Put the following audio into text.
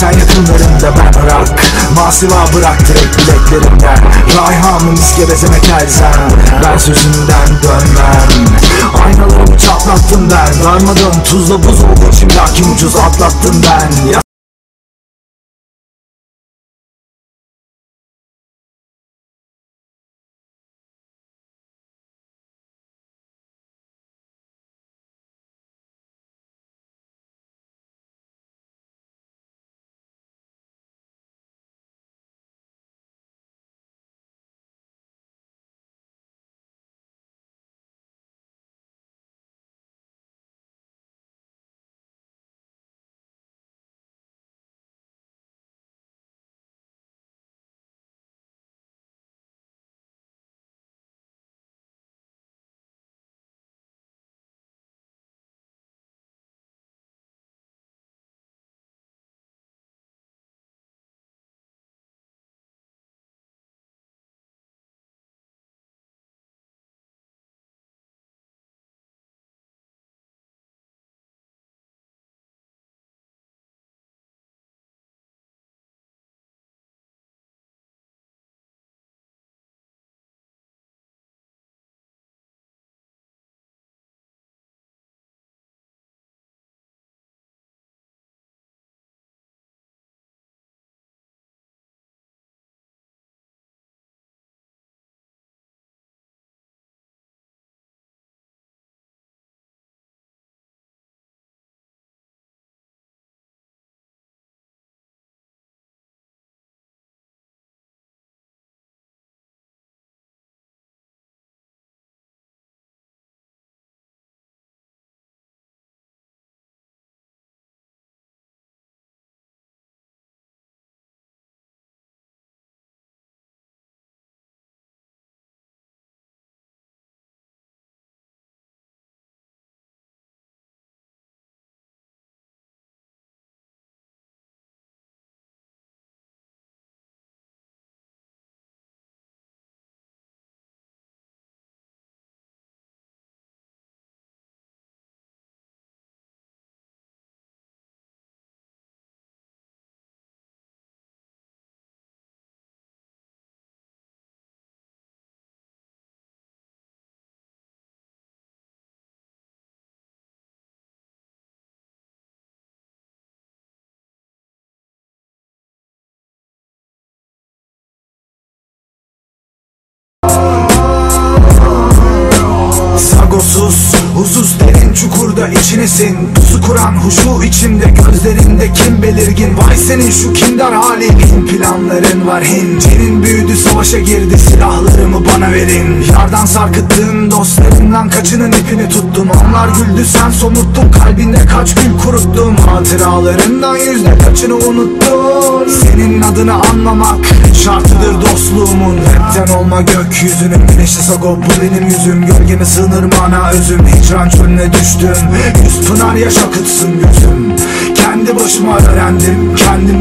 Sen yakınlarında ben rak Masiva bıraktırıp bileklerimden. Rayhamım iskebezemek elzem Ben sözümden dönmem. Aynalarımı çatlattım ben. Darmadım tuzla buz oldu Şimdi hakim ucuz atlattım ben. Çukurda içinisin. Pusu kuran huşu içimde gözlerinde kim belirgin? Vay senin şu kindar halin planların var hincinin büyüdü savaşa girdi Silahlarımı bana verin. Yardan sarkıttın dostlarımdan kaçının ipini tuttun Onlar güldü sen somurttun kalbinde kaç gül kuruttum. Hatıralarından yüzde kaçını unuttun? Senin adını anlamak şartıdır dostluğumun. Rapten olma gökyüzünün. Güneşli sago bu benim yüzüm. Gölgeme sığınır mana özüm. Hicran çölüne düştüm Yüz pınar yaş akıtsın gözüm. Kendi başıma öğrendim kendim